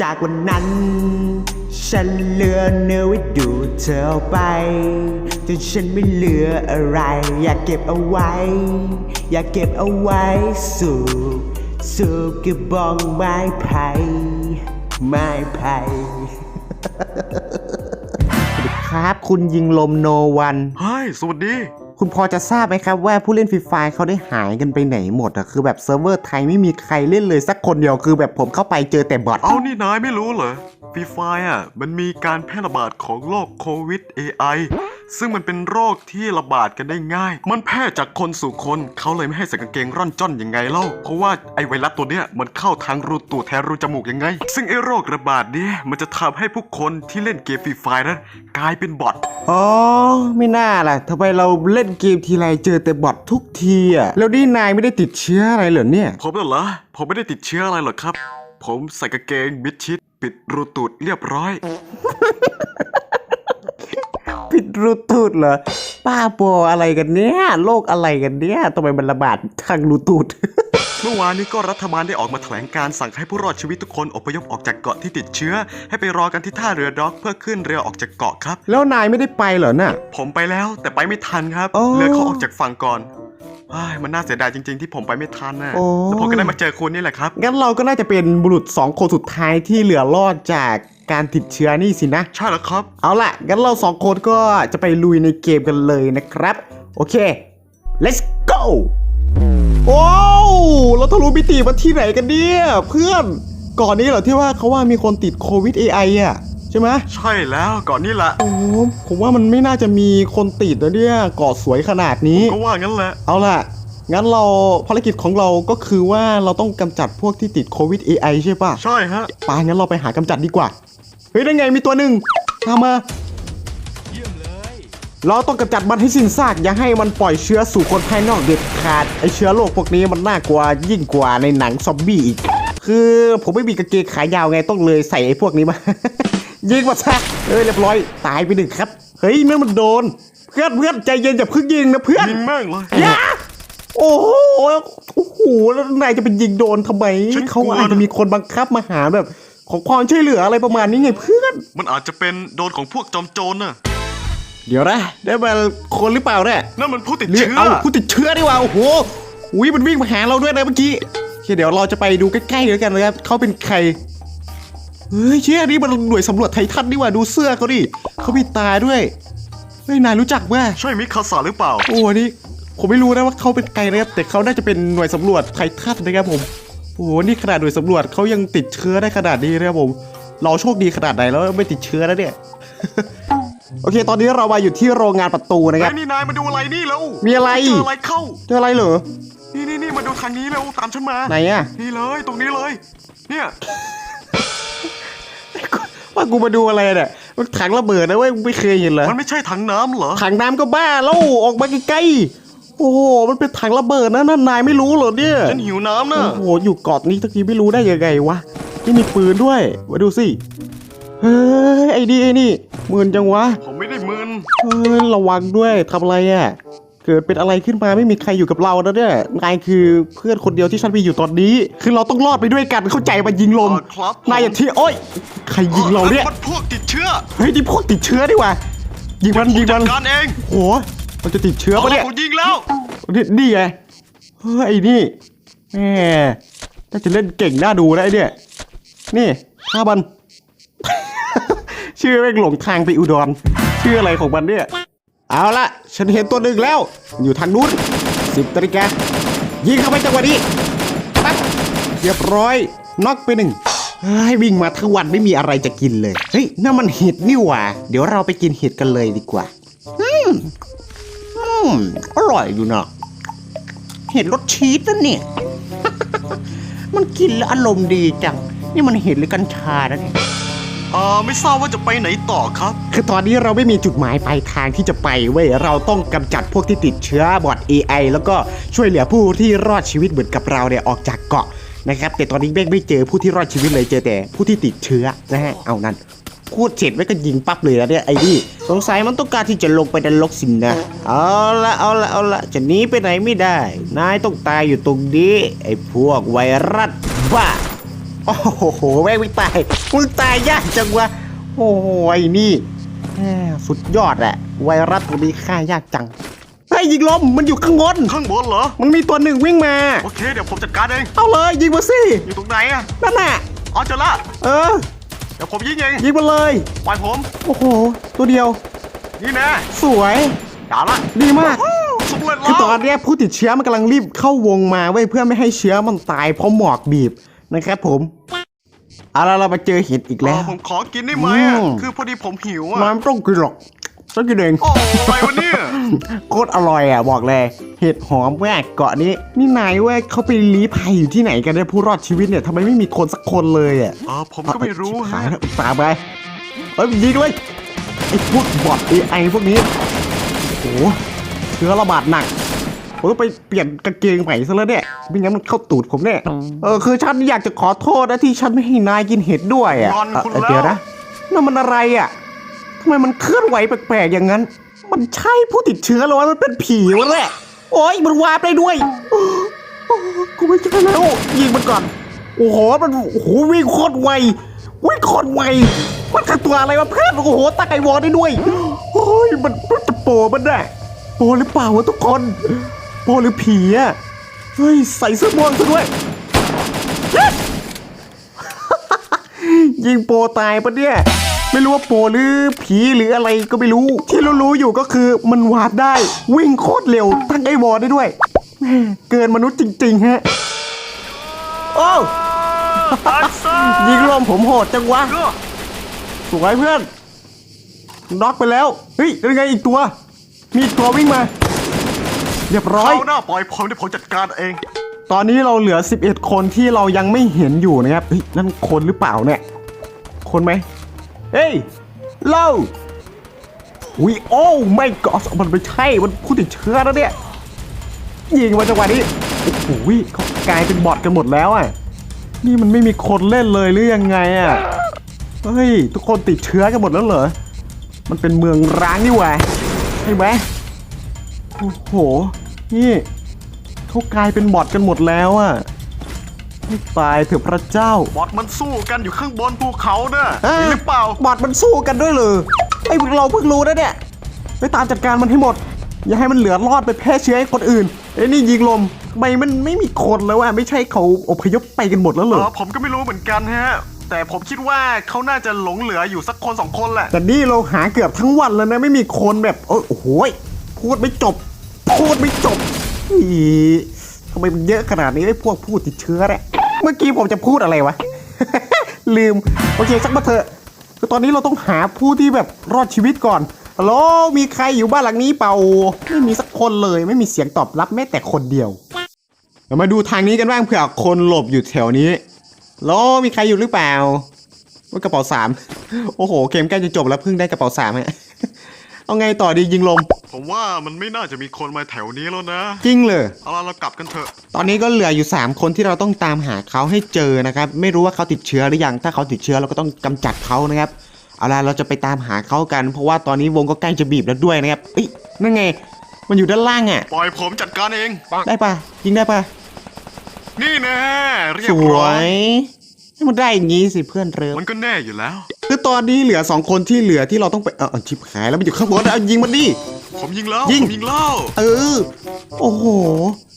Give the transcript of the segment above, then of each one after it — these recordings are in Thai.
จากวันนั้น ฉันเหลือเนื้อไว้ดูเธอเอาไป จนฉันไม่เหลืออะไร อยากเก็บเอาไว้ อยากเก็บเอาไว้สู่สู่กระบองไม้ไผ่ไม้ไผ่สวัสดีครับคุณยิงลมโนวัน เฮ้ย สวัสดี คุณพอจะทราบไหมครับว่าผู้เล่นฟรีไฟเขาได้หายกันไปไหนหมดอะคือแบบเซิร์ฟเวอร์ไทยไม่มีใครเล่นเลยสักคนเดียวคือแบบผมเข้าไปเจอแต่บอทเอานี่นายไม่รู้เหรอฟรีไฟอะมันมีการแพร่ระบาดของโรคโควิด AI ซึ่งมันเป็นโรคที่ระบาดกันได้ง่าย มันแพร่จากคนสู่คนเขาเลยไม่ให้ใส่กางเกงร่อนจ้อนยังไงเล่า เพราะว่าไอไวรัสตัวเนี้ยมันเข้าทางรูตูดแทนรูจมูกยังไง ซึ่งไอโรคระบาดเนี้ยมันจะทำให้ผู้คนที่เล่นเกมฟรีไฟนั้นกลายเป็นบอทอ๋อไม่น่าล่ะทำไมเราเล่นเกมทีไรเจอแต่บอททุกทีอะแล้วนี่นายไม่ได้ติดเชื้ออะไรเหรอเนี่ยผมน่ะเหรอผมไม่ได้ติดเชื้ออะไรหรอกครับ ผมใส่กางเกงมิดชิด ปิดรูตูดเรียบร้อย ผิดรูตูดเหรอป้าโปออะไรกันเนี่ยโรคอะไรกันเนี่ยทำไมมันระบาดทางรูตูด เมื่อวานนี้ก็รัฐบาลได้ออกมาแถลงการสั่งให้ผู้รอดชีวิตทุกคนอพยพออกจากเกาะที่ติดเชื้อ ให้ไปรอกันที่ท่าเรือด็อกเพื่อขึ้นเรือออกจากเกาะครับ แล้วนายไม่ได้ไปเหรอน่ะ ผมไปแล้วแต่ไปไม่ทันครับ โอ้ เรือเขาออกจากฝั่งก่อนเฮ้ยมันน่าเสียดายจริง ๆ ที่ผมไปไม่ทันน่ะโอ้แต่ผมก็ได้มาเจอคุณนี่แหละครับ งั้นเราก็น่าจะเป็นบุรุษสองคนสุดท้ายที่เหลือรอดจาก การติดเชื้อนี่สินะ ใช่แล้วครับ เอาล่ะ งั้นเราสองคนก็จะไปลุยในเกมกันเลยนะครับ โอเค let's go โอ้วเราทะลุมิติมาที่ไหนกันเนี่ยเพื่อนก่อนนี้เหรอที่ว่าเขาว่ามีคนติดโควิด AI อะใช่ไหมใช่แล้วก่อนนี่แหละโอ้ผมว่ามันไม่น่าจะมีคนติดนะเนี่ยเกาะสวยขนาดนี้ก็ว่างั้นแหละเอาล่ะงั้นเราภารกิจของเราก็คือว่าเราต้องกำจัดพวกที่ติดโควิด AI ใช่ปะใช่ฮะปางั้นเราไปหากำจัดดีกว่า เฮ้ยได้ไงมีตัวหนึ่งตามมา เราต้องกำจัดมันให้สิ้นซาก อย่าให้มันปล่อยเชื้อสู่คนภายนอกเด็ดขาด ไอเชื้อโรคพวกนี้มันน่ากลัวยิ่งกว่าในหนังซอมบี้อีก คือผมไม่มีกางเกงขายาวไงต้องเลยใส่ไอ้พวกนี้มา ยิงมาซะเออเรียบร้อยตายไปหนึ่งครับ เฮ้ยนั่นมันโดน เพื่อนเพื่อนใจเย็นอย่าเพิ่งยิงนะเพื่อนยิงแม่งเลยอย่าโอ้โห โอ้โห แล้วนายจะไปยิงโดนทำไมฉันเขากลัวอาจจะมีคนบังคับมาหาแบบ ของความช่วยเหลืออะไรประมาณนี้ไงเพื่อน มันอาจจะเป็นโดนของพวกจอมโจรน่ะ เดี๋ยวนะได้มาคนหรือเปล่าเนี่ยนั่นมันผู้ติดเรียกเชื้อเอาผู้ติดเชื้อดีกว่าโอ้โหอุ้ยมันวิ่งมาหาเราด้วยนะเมื่อกี้โอเคเดี๋ยวเราจะไปดูใกล้ๆเลยกันนะครับเขาเป็นใครเฮ้ยเชี่ยนี่มันหน่วยสำรวจไททันนี่หว่าดูเสื้อเขาดิเขามีตาด้วยเฮ้ยนายรู้จักไหมใช่มิคาสาหรือเปล่าโอ้อันนี้ผมไม่รู้นะว่าเขาเป็นใครนะครับแต่เขาน่าจะเป็นหน่วยสำรวจไททันนะครับผม โอ้โหนี่ขนาดหน่วยสำรวจเขายังติดเชื้อได้ขนาดนี้นะครับผม เราโชคดีขนาดไหนแล้วไม่ติดเชื้อแล้วเนี่ย โอเค ตอนนี้เรามาอยู่ที่โรงงานประตูนะคไอ้รับยนี่นายมาดูอะไรนี่แล้วมีอะไร เจออะไรเข้า เจออะไรเหรอ นี่นี่นี่มาดูทางนี้เร็วตามฉันมา ไหนอะนี่เลยตรงนี้เลย เนี่ย ว่ากูมาดูอะไรเนี่ยมันถังระเบิดนะเว้ยมึงไม่เคยเห็นเหรอมันไม่ใช่ถังน้ำเหรอถังน้ำก็บ้าแล้วออกมาใกล้ๆ โอ้โห มันเป็นถังระเบิดนะนั่นนายไม่รู้เหรอเนี่ย ฉันหิวน้ำนะโอ้โห อยู่เกาะนี้ตะกี้ไม่รู้ได้ยังไงวะ นี่มีปืนด้วยมาดูสิ เฮ้ย ไอ้นี่ไอ้นี่หมื่นจังวะ ผมไม่ได้มึนเฮ้ย ระวังด้วยทำอะไรอะ เกิดเป็นอะไรขึ้นมาไม่มีใครอยู่กับเราแล้วเนี่ย นายคือเพื่อนคนเดียวที่ฉันมีอยู่ตอนนี้ คือเราต้องรอดไปด้วยกันเข้าใจมายิงลม อ่าครับนายอย่าที่โอ๊ยใครยิงเราเนี่ยมันพวกติดเชื้อเฮ้ยนี่พวกติดเชื้อดีกว่ายิงมันยิงจัมัดน การเอง โห มันจะติดเชื้อเอาปะละเนี่ยผมยิงแล้ว นี่นี่ไงเฮ้ยไอ้นี่แหมน่าจะเล่นเก่งน่าดูนะไอ้เนี่ยนี่ฆ่ามัน ชื่อแม่งหลงทางไปอุดรชื่ออะไรของมันเนี่ยเอาละฉันเห็นตัวหนึ่งแล้ว อยู่ทางนู้นสิบนาฬิกายิงเข้าไปจังหวะนี้ปั๊บเรียบร้อยน็อกไปหนึ่งเฮ้ยวิ่งมาทั้งวันไม่มีอะไรจะกินเลย เฮ้ยนั่นมันเห็ดนี่หว่า เดี๋ยวเราไปกินเห็ดกันเลยดีกว่าอืมอื มอร่อยอยู่เนาะเห็ดรสชีสนะเนี่ย มันกินแล้วอารมณ์ดีจัง นี่มันเห็ดหรือกัญชานะเนี่ยอ่าไม่ทราบว่าจะไปไหนต่อครับ คือตอนนี้เราไม่มีจุดหมายปลายทางที่จะไปเว้ย เราต้องกำจัดพวกที่ติดเชื้อบอด AI แล้วก็ช่วยเหลือผู้ที่รอดชีวิตเหมือนกับเราเนี่ยออกจากเกาะนะครับ แต่ตอนนี้แม่งไม่เจอผู้ที่รอดชีวิตเลยเจอแต่ผู้ที่ติดเชื้อนะฮะ เอานั่น พูดเสร็จไว้ก็ยิงปั๊บเลยนะเนี่ยไอ้นี่สงสัยมันต้องการที่จะลงไปดันลกสินนะ เอาละเอาละเอาละจะหนีไปไหนไม่ได้ นายต้องตายอยู่ตรงนี้ ไอ้พวกไวรัสบ้าโอ้โหแม่งไม่ตายมึงตายยากจังวะโอ้โหไอ้นี่แหมสุดยอดแหละไวรัสตัวนี้ฆ่ายากจังไอ้ยยิงลมมันอยู่ข้างบนข้างบนเหรอ มันมีตัวหนึ่งวิ่งมา โอเค เดี๋ยวผมจัดการเอง เอาเลยยิงมาสิ อยู่ตรงไหนอะนั่นน่ะอ๋อเจอละ เออเดี๋ยวผมยิงเองยิงมาเลย ปล่อยผม โอ้โห ตัวเดียว นี่แน่สวยด่าละดีมาก สำเร็จคือแล้ตอวนเนี้ยผู้ติดเชื้อมันกำลังรีบเข้าวงมาไว้ยเพื่อไม่ให้เชื้อมันตายเพราะหมอกบีบนะครับผมเอาละเรามาเจอเห็ดอีกเอแล้อวผมขอกินได้ไหมอะอืม คือพอดีผมหิวอะน้ำต้องกินหรอก ต้องกินเองโอ้อะไรวะเนี่ยโคตรอร่อยอะบอกเลย เห็ดหอมแวกเกาะนี้นี่นายเว้ยเขาไปลี้ภัยอยู่ที่ไหนกันเนี่ยผู้รอดชีวิตเนี่ยทำไมไม่มีคนสักคนเลยอะเออผมก็ไม่รู้ชิบหาฮะยแล้วตามไปเอ้ยยิงเลยไอ้พวกบอท AI พวกนี้โอ้โหเชื้อระบาดหนักผมต้องไปเปลี่ยนกางเกงใหม่ซะแล้วเนี่ยไม่งั้นมันเข้าตูดผมเนี่ยเออคือฉันอยากจะขอโทษนะที่ฉันไม่ให้นายกินเห็ดด้วยอะงอนคุณเออแล้วเดี๋ยวนะนั่นมันอะไรอะ ทำไมมันเคลื่อนไหวแปลกๆอย่างนั้น มันใช่ผู้ติดเชื้อหรอว่ามันเป็นผีวะแหละโอ้ยมันวาร์ปได้ด้วยกูไม่ใช่แล้วยิงมันก่อน โอ้โหมันโอ้โหวิ่งโคตรไววิ่งโคตรไวมันคือตัวอะไรวะเพื่อนโอ้โหตะไกวอได้ด้วยโอ้ยมันมันจะโปรมันได้โปรหรือเปล่าวะทุกคนโปรหรือผีอะเฮ้ยใส่เสื้อม่วงซะด้วยยิงโปรตายปะเนี่ย ไม่รู้ว่าโปรหรือผีหรืออะไรก็ไม่รู้ ที่รู้ๆอยู่ก็คือมันวาดได้วิ่งโคตรเร็วตั้งไอ้วอได้ด้วยแม่เกินมนุษย์จริงๆฮะ โอ้ตายซะยิงลมผมโหดจังวะเออสวยเพื่อนน็อกไปแล้ว เฮ้ยยังไงอีกตัว มีอีกตัววิ่งมาเรียบร้อยเขาหน้าปล่อยผมเดี๋ยวผมจัดการเอง ตอนนี้เราเหลือ 11 คนที่เรายังไม่เห็นอยู่นะครับเฮ้ยนั่นคนหรือเปล่าเนี่ย คนไหม เฮ้ยเล่าวิโอ้ไม่กอสมันไม่ใช่ มันผู้ติดเชื้อแล้วเนี่ย ยิงมาจังหวะนี้ โอ้โหเขากลายเป็นบอทกันหมดแล้วอะ นี่มันไม่มีคนเล่นเลยหรือยังไงอะ เฮ้ย ทุกคนติดเชื้อกันหมดแล้วเหรอ มันเป็นเมืองร้างนี่หว่าใช่ไหมโอ้โห นี่เขากลายเป็นบอทกันหมดแล้วอะ ให้ตายเถอะพระเจ้า บอทมันสู้กันอยู่ข้างบนภูเขาเน่ะอะเห็นหรือเปล่า บอทมันสู้กันด้วยเลยไอ้พวกเราเพิ่งรู้นะเนี่ยไปตามจัดการมันให้หมด อย่าให้มันเหลือรอดไปแพร่เชื้อให้คนอื่นไอ้นี่ยิงลมทำไมมันไม่มีคนแล้วอะไม่ใช่เขาอพยพไปกันหมดแล้วเหรเอออผมก็ไม่รู้เหมือนกันฮะ แต่ผมคิดว่าเขาน่าจะหลงเหลืออยู่สักคนสองคนแหละ แต่นี่เราหาเกือบทั้งวันแล้วนะไม่มีคนแบบโอ้ยโอ้โหยพูดไม่จบ พูดไม่จบอีทำไมมันเยอะขนาดนี้ไอ้พวกพูดติดเชื้อเนี่ย เมื่อกี้ผมจะพูดอะไรวะ ลืม โอเคสักมาเถอะคือตอนนี้เราต้องหาผู้ที่แบบรอดชีวิตก่อนฮัลโหลมีใครอยู่บ้านหลังนี้เปล่า ไม่มีสักคนเลย ไม่มีเสียงตอบรับแม้แต่คนเดียวเรามาดูทางนี้กันบ้างเผื่อคนหลบอยู่แถวนี้ฮัลโหลมีใครอยู่หรือเปล่าว่ากระเป๋าสามโอ้โหเกมใกล้จะจบแล้วเพิ่งได้กระเป๋าสามฮะ เอาไงต่อดียิงลม ผมว่ามันไม่น่าจะมีคนมาแถวนี้แล้วนะจริงเลย เอาล่ะเรากลับกันเถอะ ตอนนี้ก็เหลืออยู่ 3 คนที่เราต้องตามหาเขาให้เจอนะครับ ไม่รู้ว่าเขาติดเชื้อหรือยัง ถ้าเขาติดเชื้อเราก็ต้องกำจัดเขานะครับ เอาล่ะเราจะไปตามหาเขากัน เพราะว่าตอนนี้วงก็ใกล้จะบีบแล้วด้วยนะครับเอ้ยนั่นไง มันอยู่ด้านล่างอะ ปล่อยผมจัดการเอง ได้ปะยิงได้ปะนี่แน่เรียสบวร้อยยให้มันได้อย่างงี้สิเพื่อนเริฟมันก็แน่อยู่แล้วคือ ตอนนี้เหลือ2คนที่เหลือที่เราต้องไปเออเอาชิบหายแล้วมันอยู่ข้างบนเอายิงมันดิ ผมยิงแล้วยิง ผมยิงแล้วเออ โอ้โห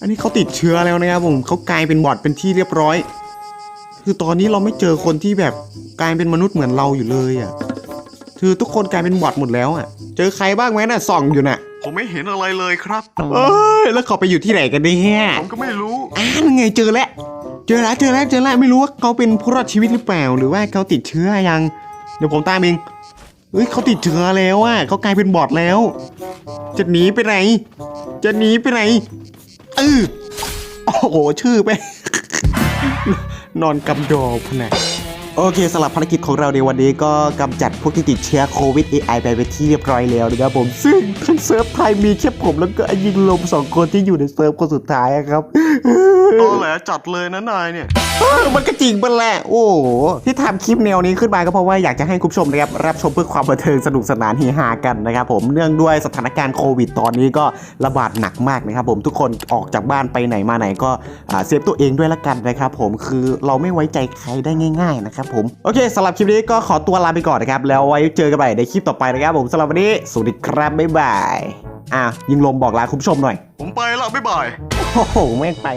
อันนี้เขาติดเชื้อแล้วนะครับผมเขากลายเป็นบอดเป็นที่เรียบร้อย คือตอนนี้เราไม่เจอคนที่แบบกลายเป็นมนุษย์เหมือนเราอยู่เลยอะ คือทุกคนกลายเป็นบอดหมดแล้วอะ เจอใครบ้างไหมน่ะส่องอยู่น่ะผมไม่เห็นอะไรเลยครับ เอ้ยแล้วเขาไปอยู่ที่ไหนกันเนี่ยผมก็ไม่รู้อ่านั่นไงเจอแล้ว เจอแล้วเจอแล้วเจอแล้วไม่รู้ว่าเขาเป็นผู้รอดชีวิตหรือเปล่า หรือว่าเขาติดเชื้อยัง เดี๋ยวผมตามเองเฮ้ยเขาติดเชื้อแล้วอะเขากลายเป็นบอดแล้ว จะหนีไปไหน จะหนีไปไหนเออโอ้โหชื่อไป นอนกำดอพนะโอเคสำหรับภารกิจของเราในวันนี้ก็กำจัดพวกที่ติดเชื้อโควิด AI ไปเป็นที่เรียบร้อยแล้วนะครับผมซึ่งทั้งเซิร์ฟ ไทยมีแค่ผมแล้วก็ไอ้ยิงลมสองคนที่อยู่ในเซิร์ฟคนสุดท้ายอะครับตอแหลจัดเลยนะนายเนี่ย เออมันก็จริงเป็นแหละ โอ้โหที่ทำคลิปแนวนี้ขึ้นมาก็เพราะว่าอยากจะให้คุณผู้ชมนะครับรับชมเพื่อความบันเทิงสนุกสนานเฮฮากันนะครับผมเนื่องด้วยสถานการณ์โควิดตอนนี้ก็ระบาดหนักมากนะครับผมทุกคนออกจากบ้านไปไหนมาไหนก็อ่าเซฟตัวเองด้วยละกันนะครับผมคือเราไม่ไว้ใจใครได้ง่าย ๆนะครับผมโอเคสำหรับคลิปนี้ก็ขอตัวลาไปก่อนนะครับแล้วไว้เจอกันใหม่ในคลิปต่อไปนะครับผมสำหรับวันนี้สวัสดีครับบ๊ายบาย อะยิงลมบอกลาคุณผู้ชมหน่อย ผมไปละบ๊ายบาย โอ้โหไม่งไป